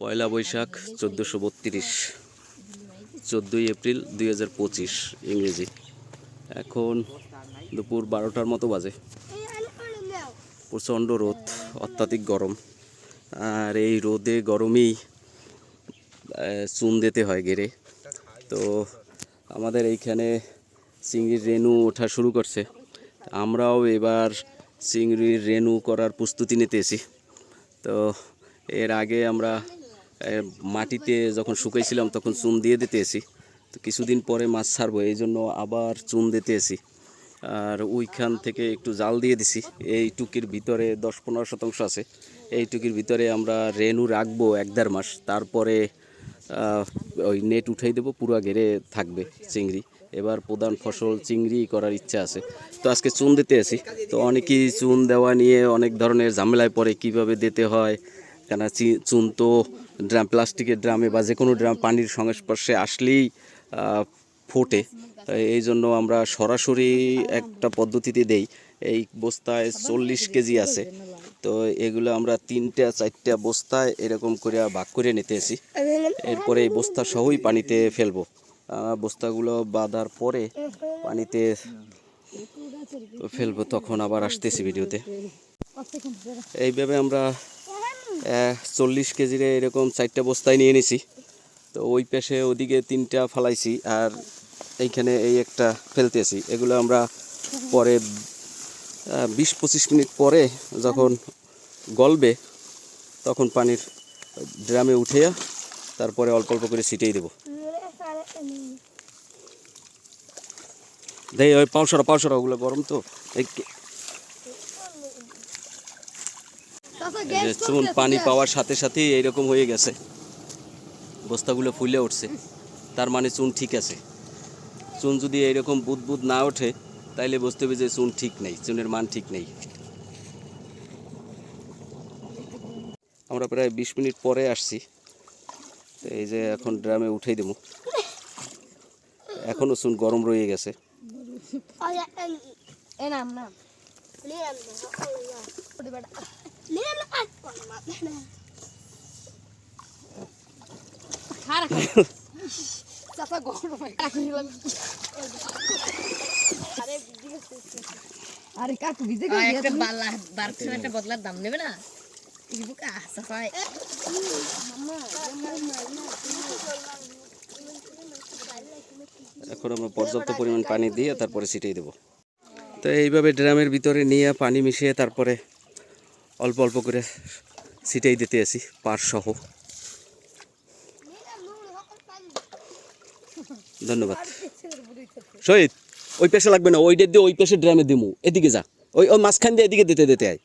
পয়লা বৈশাখ চোদ্দোশো বত্রিশ, চোদ্দোই এপ্রিল দুই হাজার পঁচিশ ইংরেজি। এখন দুপুর বারোটার মতো বাজে। প্রচণ্ড রোদ, অত্যাধিক গরম। আর এই রোদে গরমেই চুন দিতে হয় গেরে তো আমাদের এইখানে চিংড়ির রেনু ওঠা শুরু করছে। আমরাও এবার চিংড়ির রেনু করার প্রস্তুতি নিতেছি। তো এর আগে আমরা মাটিতে যখন শুকাইছিলাম তখন চুন দিয়ে দিতেছি তো কিছুদিন পরে মাছ ছাড়বো, এই জন্য আবার চুন দিতেছি আর ওইখান থেকে একটু জাল দিয়ে দিছি। এই টুকির ভিতরে দশ পনেরো শতাংশ আছে। এই টুকির ভিতরে আমরা রেনু রাখব এক দেড় মাস। তারপরে ওই নেট উঠাই দেবো, পুরো ঘেরে থাকবে চিংড়ি। এবার প্রধান ফসল চিংড়ি করার ইচ্ছা আছে। তো আজকে চুন দিতে আছি তো অনেকেই চুন দেওয়া নিয়ে অনেক ধরনের ঝামেলায় পড়ে, কীভাবে দিতে হয়? কেন চুন তো ড্রাম, প্লাস্টিকের ড্রামে বা যে কোনো ড্রাম পানির সংস্পর্শে আসলেই ফোটে। এই জন্য আমরা সরাসরি একটা পদ্ধতিতে দেই। এই বস্তায় চল্লিশ কেজি আছে। তো এগুলো আমরা তিনটা, চারটা বস্তায় এরকম করে ভাগ করে নিতেছি এরপরে এই বস্তা সহই পানিতে ফেলব। বস্তাগুলো বাঁধার পরে পানিতে ফেলব, তখন আবার আসতেছি ভিডিওতে। এইভাবে আমরা চল্লিশ কেজির এরকম চারটা বস্তায় নিয়ে নিছি। তো ওই পাশে ওদিকে তিনটা ফালাইছি আর এইখানে এই একটা ফেলতেছি এগুলো আমরা পরে বিশ পঁচিশ মিনিট পরে যখন গলবে তখন পানির ড্রামে উঠে তারপরে অল্প অল্প করে ছিটিয়ে দেবো। দেই ওই পাউসরা পাউসরা ওগুলো গরম তো এই কে- এই যে চুন পানি পাওয়ার সাথে সাথেই এইরকম হয়ে গেছে বস্তাগুলো ফুলে উঠছে তার মানে চুন ঠিক আছে চুন যদি এইরকম বুদ বুদ না ওঠে তাইলে বুঝতে হবে যে চুন ঠিক নেই চুনের মান ঠিক নেই আমরা প্রায় বিশ মিনিট পরে আসছি এই যে এখন ড্রামে উঠাই দেবো এখনও চুন গরম রয়ে গেছে এনাম নাম এখন আমরা পর্যাপ্ত পরিমাণ পানি দিয়ে তারপরে ছিটিয়ে দেবো। তো এইভাবে ড্রামের ভিতরে নিয়ে পানি মিশিয়ে তারপরে অল্প অল্প করে ছিটাই দিতে আসি পার সহ। ধন্যবাদ। শহীদ, ওই পেশে লাগবে না, ওই দিয়ে ওই পেশে ড্রামে দিমু, এদিকে যা। ওই ওই মাঝখান দিয়ে এদিকে দিতে দিতে আয়।